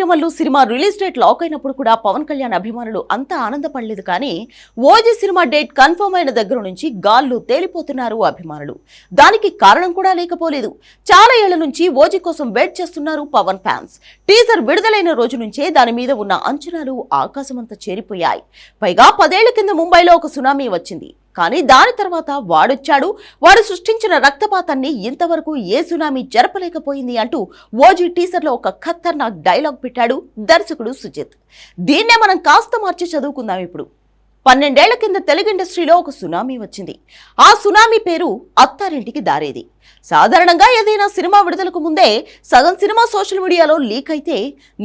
Veeramallu cinema release date lock అయినప్పుడు కూడా పవన్ కళ్యాణ్ అభిమానులు అంతా ఆనందపడలేదు కానీ ఓజీ సినిమా డేట్ కన్ఫర్మ్ అయిన దగ్గర నుంచి గాల్లో తేలిపోతున్నారు అభిమానులు. దానికి కారణం కూడా లేకపోలేదు. చాలా ఏళ్ళ నుంచి ఓజీ కోసం వెయిట్ చేస్తున్నారు పవన్ ఫ్యాన్స్. టీజర్ విడుదలైన రోజు నుంచే దాని మీద ఉన్న అంచనాలు ఆకాశమంతా చేరిపోయాయి. పైగా పదేళ్ళ కింద ముంబైలో ఒక సునామీ వచ్చింది. కానీ దాని తర్వాత వాడొచ్చాడు. వాడు సృష్టించిన రక్తపాతాన్ని ఇంతవరకు ఏ సునామీ జరపలేకపోయింది అంటూ ఓజీ టీజర్లో ఒక ఖతర్నాక్ డైలాగ్ పెట్టాడు దర్శకుడు సుజిత్. దీన్నే మనం కాస్త మార్చి చదువుకుందాం ఇప్పుడు. పన్నెండేళ్ళ కింద తెలుగు ఇండస్ట్రీలో ఒక సునామీ వచ్చింది. ఆ సునామీ పేరు అత్తారింటికి దారేది. సాధారణంగా ఏదైనా సినిమా విడుదలకు ముందే సగం సినిమా సోషల్ మీడియాలో లీక్ అయితే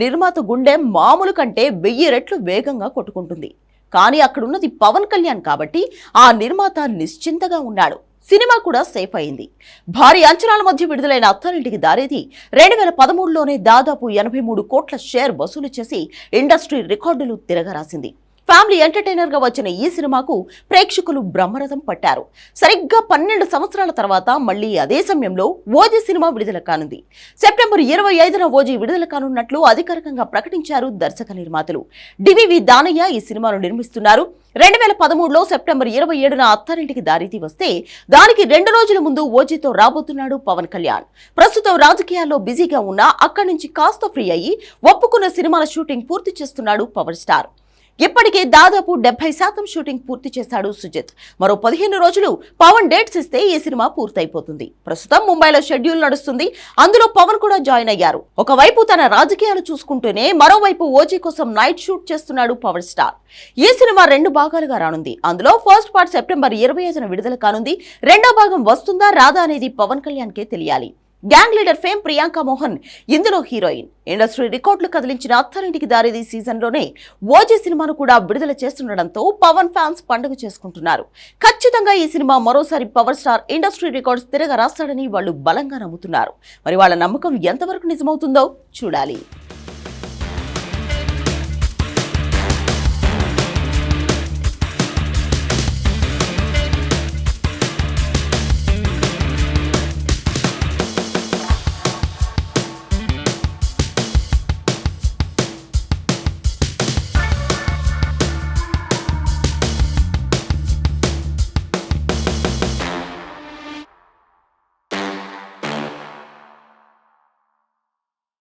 నిర్మాత గుండె మామూలు కంటే వెయ్యి రెట్లు వేగంగా కొట్టుకుంటుంది. కానీ అక్కడున్నది పవన్ కళ్యాణ్ కాబట్టి ఆ నిర్మాత నిశ్చింతగా ఉన్నాడు. సినిమా కూడా సేఫ్ అయింది. భారీ అంచనాల మధ్య విడుదలైన అత్తారింటికి దారేది రెండు వేల పదమూడులోనే దాదాపు ఎనభై మూడు కోట్ల షేర్ వసూలు చేసి ఇండస్ట్రీ రికార్డులు తిరగరాసింది. ఫ్యామిలీ ఎంటర్టైనర్గా వచ్చిన ఈ సినిమాకు ప్రేక్షకులు బ్రహ్మరథం పట్టారు. సరిగ్గా పన్నెండు సంవత్సరాల తర్వాత మళ్ళీ అదే సమయంలో ఓజీ సినిమా విడుదల కానుంది. సెప్టెంబర్ ఇరవై ఐదున ఓజీ విడుదల కానున్నట్లు అధికారికంగా ప్రకటించారు దర్శక నిర్మాతలు. డివివి దానయ్య ఈ సినిమాను నిర్మిస్తున్నారు. రెండు వేల పదమూడులో సెప్టెంబర్ ఇరవై ఏడున అత్తారింటికి దారితీ వస్తే దానికి రెండు రోజుల ముందు ఓజీతో రాబోతున్నాడు పవన్ కళ్యాణ్. ప్రస్తుతం రాజకీయాల్లో బిజీగా ఉన్నా అక్కడి నుంచి కాస్త ఫ్రీ అయ్యి ఒప్పుకున్న సినిమాల షూటింగ్ పూర్తి చేస్తున్నాడు పవర్ స్టార్. ఇప్పటికే దాదాపు డెబ్బై శాతం షూటింగ్ పూర్తి చేశాడు సుజిత్. మరో పదిహేను రోజులు పవన్ డేట్స్ ఇస్తే ఈ సినిమా పూర్తయిపోతుంది. ప్రస్తుతం ముంబైలో షెడ్యూల్ నడుస్తుంది. అందులో పవన్ కూడా జాయిన్ అయ్యారు. ఒకవైపు తన రాజకీయాలు చూసుకుంటూనే మరోవైపు ఓజీ కోసం నైట్ షూట్ చేస్తున్నాడు పవర్ స్టార్. ఈ సినిమా రెండు భాగాలుగా రానుంది. అందులో ఫస్ట్ పార్ట్ సెప్టెంబర్ ఇరవై ఐదున విడుదల కానుంది. రెండో భాగం వస్తుందా రాదా అనేది పవన్ కళ్యాణ్కే తెలియాలి. Gang leader fame Priyanka Mohan ఇందులో హీరోయిన్ ఇండస్ట్రీ రికార్డులు కదిలించిన అత్తారింటికి దారిది సీజన్లోనే ఓజీ సినిమాను కూడా విడుదల చేస్తుండడంతో పవన్ ఫ్యాన్స్ పండుగ చేసుకుంటున్నారు. ఖచ్చితంగా ఈ సినిమా మరోసారి పవర్ స్టార్ ఇండస్ట్రీ రికార్డ్స్ తిరగ రాస్తాడని వాళ్ళు బలంగా నమ్ముతున్నారు. మరి వాళ్ళ నమ్మకం ఎంతవరకు నిజమవుతుందో చూడాలి.